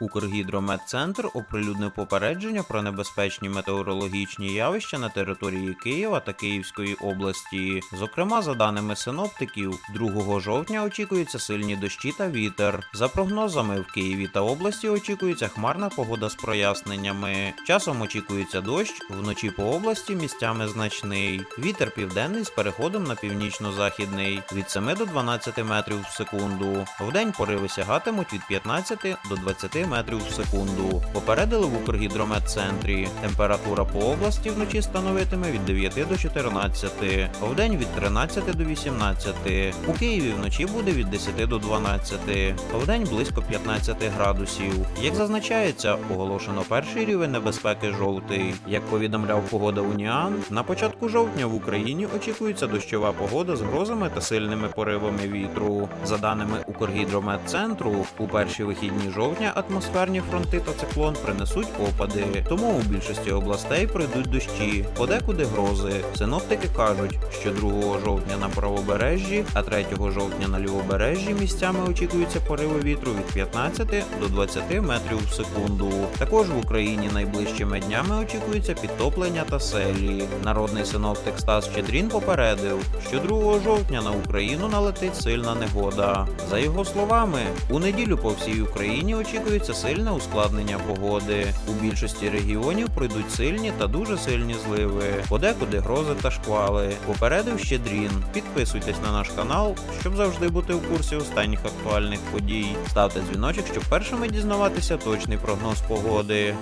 Укргідрометцентр оприлюднив попередження про небезпечні метеорологічні явища на території Києва та Київської області. Зокрема, за даними синоптиків, 2 жовтня очікуються сильні дощі та вітер. За прогнозами, в Києві та області очікується хмарна погода з проясненнями. Часом очікується дощ, вночі по області місцями значний. Вітер південний з переходом на північно-західний від 7 до 12 метрів в секунду. Вдень пориви сягатимуть від 15 до 20 метрів в секунду. Попередили в Укргідрометцентрі. Температура по області вночі становитиме від 9 до 14, а вдень від 13 до 18. У Києві вночі буде від 10 до 12, а вдень близько 15 градусів. Як зазначається, оголошено перший рівень небезпеки жовтий. Як повідомляв погода Уніан, на початку жовтня в Україні очікується дощова погода з грозами та сильними поривами вітру. За даними Укргідрометцентру, у перші вихідні жовтня атмосферні фронти та циклон принесуть опади, тому у більшості областей пройдуть дощі, подекуди грози. Синоптики кажуть, що 2 жовтня на правобережжі, а 3 жовтня на лівобережжі місцями очікуються пориви вітру від 15 до 20 метрів в секунду. Також в Україні найближчими днями очікується підтоплення та селі. Народний синоптик Стас Щедрін попередив, що 2 жовтня на Україну налетить сильна негода. За його словами, у неділю по всій Україні очікується сильне ускладнення погоди. У більшості регіонів пройдуть сильні та дуже сильні зливи, подекуди грози та шквали. Попередив ще дрін. Підписуйтесь на наш канал, щоб завжди бути в курсі останніх актуальних подій. Ставте дзвіночок, щоб першими дізнаватися точний прогноз погоди.